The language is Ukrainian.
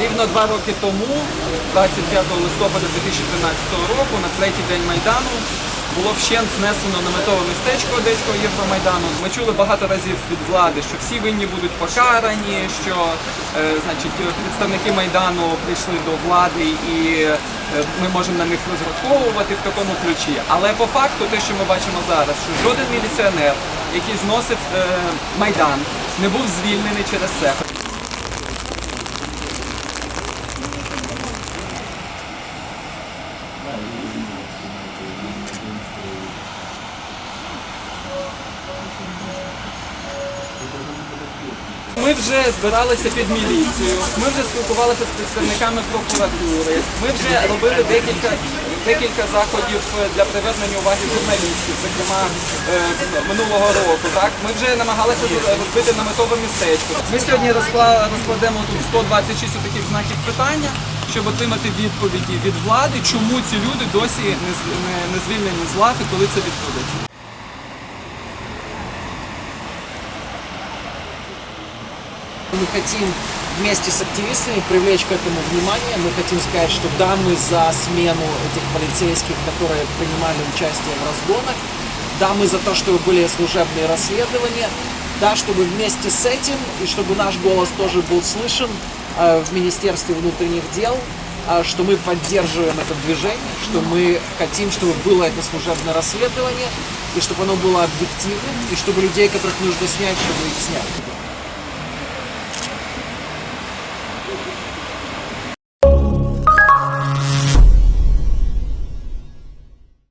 Рівно два роки тому, 25 листопада 2013 року, на третій день Майдану, було вщент знесено наметове містечко Одеського Євромайдану. Ми чули багато разів від влади, що всі винні будуть покарані, що е, значить, представники Майдану прийшли до влади і е, ми можемо на них розраховувати в такому ключі. Але по факту, те, що ми бачимо зараз, що жоден міліціонер, який зносив е, Майдан, не був звільнений через це. Ми вже збиралися під міліцію, ми вже спілкувалися з представниками прокуратури, ми вже робили декілька, декілька заходів для привернення уваги журналістів, зокрема е, минулого року. Так? Ми вже намагалися розбити наметове містечко. Ми сьогодні розкладемо тут 126 таких знаків питання, щоб отримати відповіді від влади, чому ці люди досі не, не- не звільнені з лав і коли це відбудеться. Мы хотим вместе с активистами привлечь к этому внимание. Мы хотим сказать, что да, мы за смену этих полицейских, которые принимали участие в разгонах. Да, мы за то, чтобы были служебные расследования. Да, чтобы вместе с этим, и чтобы наш голос тоже был слышен э, в Министерстве внутренних дел, э, что мы поддерживаем это движение, что мы хотим, чтобы было это служебное расследование, и чтобы оно было объективным, и чтобы людей, которых нужно снять, чтобы их сняли.